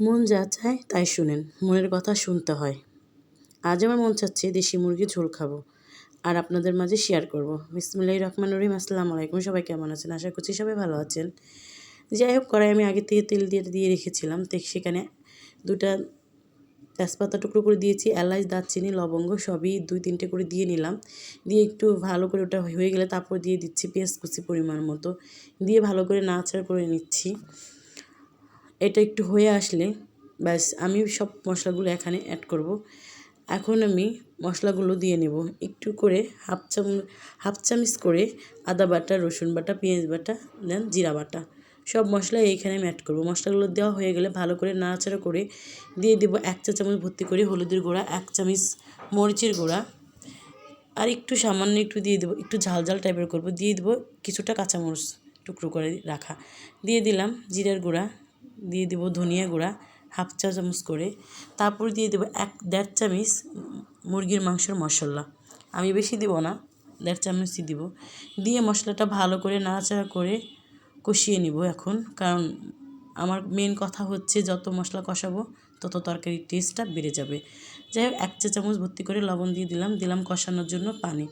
মন যা চায় তাই শুনেন, মনের কথা শুনতে হয়। আজ আমার মন চাচ্ছে দেশি মুরগি ঝোল খাব আর আপনাদের মাঝে শেয়ার করব। বিসমুল্লাহ রহমান রহিম, আসসালামু আলাইকুম, সবাই কেমন আছেন? আশা করছি সবাই ভালো আছেন। যাই হোক, কড়াই আমি আগে থেকে তেল দিয়ে দিয়ে রেখেছিলাম। তো সেখানে দুটা তেজপাতা টুকরো করে দিয়েছি, এলাচ, দারচিনি, লবঙ্গ সবই দুই, তিনটে করে দিয়ে নিলাম। দিয়ে একটু ভালো করে ওটা হয়ে গেলে তারপর দিয়ে দিচ্ছি পেঁয়াজ কুচি পরিমাণ মতো। দিয়ে ভালো করে নাড়াচাড়া করে নিচ্ছি। এটা একটু হয়ে আসলে, ব্যাস আমি সব মশলাগুলো এখানে অ্যাড করব। এখন আমি মশলাগুলো দিয়ে নেব। একটু করে হাফ চাম হাফ চামচ করে আদা বাটা, রসুন বাটা, পেঁয়াজ বাটা, দেন জিরা বাটা। সব মশলা এইখানে আমি অ্যাড করব। মশলাগুলো দেওয়া হয়ে গেলে ভালো করে নাড়াচাড়া করে দিয়ে দেবো এক চা চামচ ভর্তি করে হলুদের গুঁড়া, এক চামচ মরিচের গুঁড়া। আর একটু সামান্য একটু দিয়ে দেবো, একটু ঝাল ঝাল টাইপের করব। দিয়ে দেবো কিছুটা কাঁচামরিচ টুকরো করে রাখা। দিয়ে দিলাম জিরার গুঁড়া। দিয়ে দেবো ধনিয়া গুঁড়া, হাফ চা চামচ করে। তারপর দিয়ে দেবো এক, দেড় চামচ মুরগির মাংসের মশলা। আমি বেশি দেবো না, দেড় চামচই দিব। দিয়ে মশলাটা ভালো করে নাড়াচাড়া করে কষিয়ে নিব এখন, কারণ আমার মেন কথা হচ্ছে যত মশলা কষাবো, তত তরকারির টেস্টটা বেড়ে যাবে। যাই হোক, এক চা চামচ ভর্তি করে লবণ দিয়ে দিলাম দিলাম কষানোর জন্য পানি।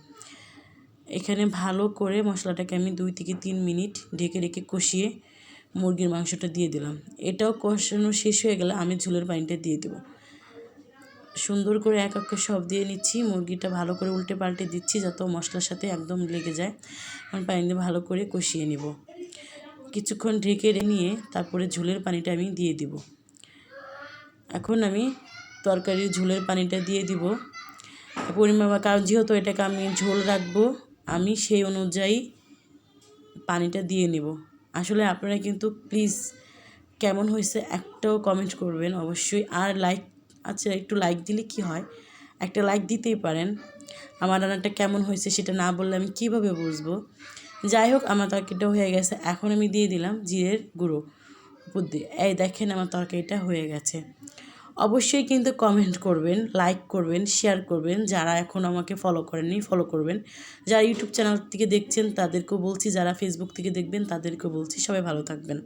এখানে ভালো করে মশলাটাকে আমি দুই থেকে তিন মিনিট ঢেকে রেখে কষিয়ে মুরগির মাংসটা দিয়ে দিলাম। এটাও কষানো শেষ হয়ে গেলে আমি ঝোলের পানিটা দিয়ে দেবো। সুন্দর করে এক এক সব দিয়ে নিচ্ছি। মুরগিটা ভালো করে উল্টে পাল্টে দিচ্ছি যাতে মশলার সাথে একদম লেগে যায়। আমি পানি দিয়ে ভালো করে কষিয়ে নিব। কিছুক্ষণ ঢেকে নিয়ে তারপরে ঝোলের পানিটা আমি দিয়ে দিব। এখন আমি তরকারির ঝোলের পানিটা দিয়ে দিব। পরিমাণ কারণ যেহেতু এটাকে আমি ঝোল রাখব, আমি সেই অনুযায়ী পানিটা দিয়ে নেব। আসলে আপনারা কিন্তু প্লিজ কেমন হয়েছে একটাও কমেন্ট করবেন অবশ্যই। আর লাইক আচ্ছা একটু লাইক দিলে কি হয়? একটা লাইক দিতেই পারেন। আমার রান্নাটা কেমন হয়েছে সেটা না বললে আমি কীভাবে বুঝব? যাই হোক, আমার তরকারিটা হয়ে গেছে। এখন আমি দিয়ে দিলাম জিরের গুঁড়ো। উপর দিয়ে। এই দেখেন আমার তরকারিটা হয়ে গেছে। অবশ্যই কিন্তু কমেন্ট করবেন লাইক করবেন শেয়ার করবেন। যারা এখন আমাকে ফলো করেননি ফলো করবেন। যারা ইউটিউব চ্যানেল থেকে দেখছেন, তাদেরকেও বলছি। যারা ফেসবুক থেকে দেখবেন, তাদেরকেও বলছি। সবাই ভালো থাকবেন।